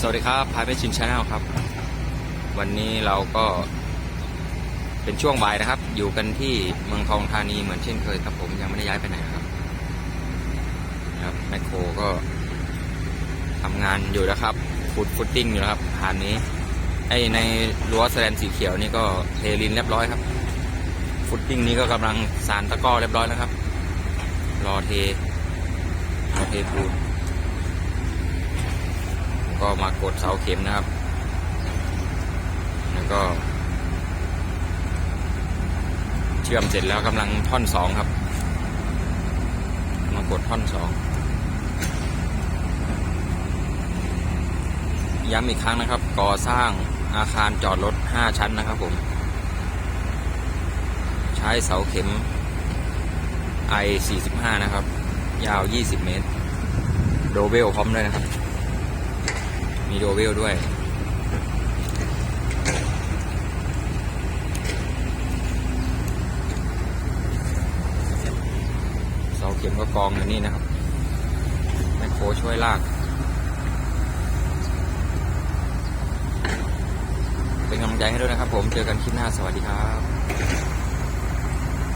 สวัสดีครับพายไปชินชาแนลครับ วันนี้เราก็เป็นช่วงบ่ายนะครับ อยู่กันที่เมืองทองธานีเหมือนเช่นเคยครับผมยังไม่ได้ย้ายไปไหนครับนะครับแมคโครก็ทำงานอยู่นะครับฟุตฟุตติ้งอยู่นะครับฐานนี้ ไอในรั้วแสลนสีเขียวนี่ก็เทลินเรียบร้อยครับ ฟุตติ้งนี้ก็กำลังสารตะก้อเรียบร้อยแล้วครับ รอเทรอเทปูน ก็มากดเสาเข็มนะครับ แล้วก็ เชื่อมเสร็จแล้วกำลังท่อนสองครับ มากดท่อนสองย้ำอีกครั้งนะครับ ก่อสร้างอาคารจอดรถ 5 ชั้นนะครับผม ใช้เสาเข็ม I 45 นะครับ ยาว 20 เมตร โดเวลพร้อมด้วยนะครับ มีโดเวลด้วย เสาเข็มก็กองอยู่นี่นะครับแมคโครช่วยลากเป็นกำลังใจให้ด้วยนะครับผม เจอกันคลิปหน้า สวัสดีครับ